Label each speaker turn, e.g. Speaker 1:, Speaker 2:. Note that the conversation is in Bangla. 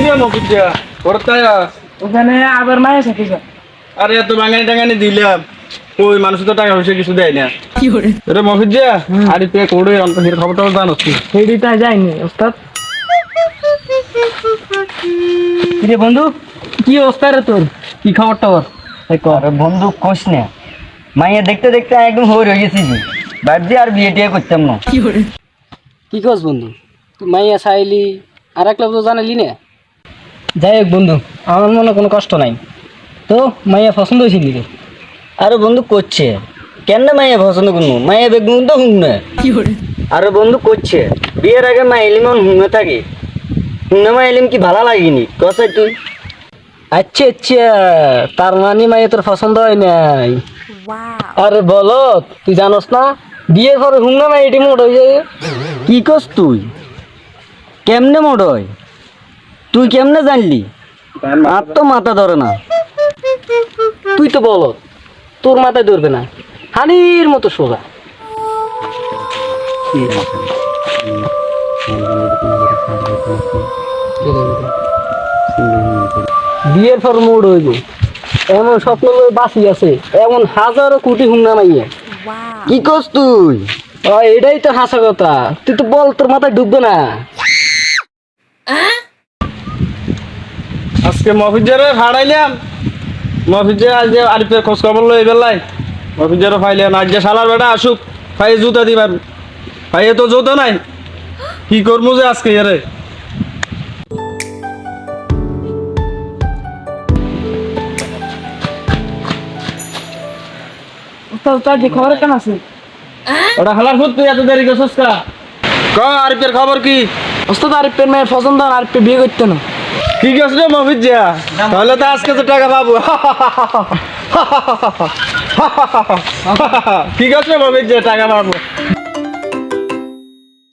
Speaker 1: কিরে মফিজা কোথায়
Speaker 2: ওখানে আবার মায়ের সাথে
Speaker 1: আরে এত বাঙালি টাঙানি দিলাম। ওই মানুষ তো টাকা পয়সা কিছু দেয় না। রে মফিজা আরে তুই কোড়ে অন্তর খবর টবর জানো তুই
Speaker 2: সেইটা যায়নি ওস্তাদ। কিরে বন্ধু কি অবস্থা রে তোর? কি খবর টবর? এই কর।
Speaker 3: আরে বন্ধু কোষ না। মাইয়া দেখতে দেখতে একদম হয়ে রয়ে গেছি জি ভাবছি আর বিয়ে টিয়ে করতাম না।
Speaker 2: কি কস বন্ধু? তুই মাইয়া চাইলি আর এক লোক তো জানালি না? যাই হোক বন্ধু আমার মনে কোনো কষ্ট নাই। তো মাইয়া পছন্দ হয়েছিল রে
Speaker 3: আরে বন্ধু করছে। কেন না মাইয়া পছন্দ করব? মাইয়া বেগুন তো হুম না। আরে বন্ধু করছে। বিয়ের আগে মা এলিম হুমে থাকে। হুমে মা এলিম কি ভালো লাগেনি? কসাই তুই।
Speaker 2: আচ্ছা আচ্ছা তার মানে মাইয়া তোর পছন্দ হয় নাই। আরে বলো তুই জানোস না বিয়ের পরে হুংনা মাই এটি মোট হয়ে যায়।
Speaker 3: কি কস তুই? কেমনে মোট হয়? তুই কেমনে জানলি? আর তো মাথা ধরে না।
Speaker 2: তুই তো বল তোর মাথায় ধরবে না। হানির মতো সোজা। বিয়ের পর মোড় হইব। এমন স্বপ্ন লয়ে বাঁচি আছে এমন হাজারো কোটি হুংনা মাইয়া।
Speaker 3: কি কস তুই?
Speaker 2: এটাই তো হাসা কথা। তুই তো বল তোর মাথায় ডুববে না।
Speaker 1: আজকে মফিজারে ভাড়াইলাম মফিজা আজ আরিফের খোঁজ খবর লই বেলাই মফিজারও ফাইলাম আজ যে শালার বেটা আসুক ফাইয়ে জুতা দিবার। ফাইয়ে তো জুতো নাই। কি করব যে আজকে
Speaker 2: তার যে খবর কেন আছে?
Speaker 1: ওটা হালার ফুট তুই এত দেরি করছিস কা? ক আরিফের খবর কি?
Speaker 2: ওস্তাদ আরিফের মেয়ের পছন্দ আর আরিফে বিয়ে করতে না।
Speaker 1: কি আছে রে মফিজা তাহলে তো আজকে তো টাকা পাবো। কি করছ জিয়া, টাকা পাবো।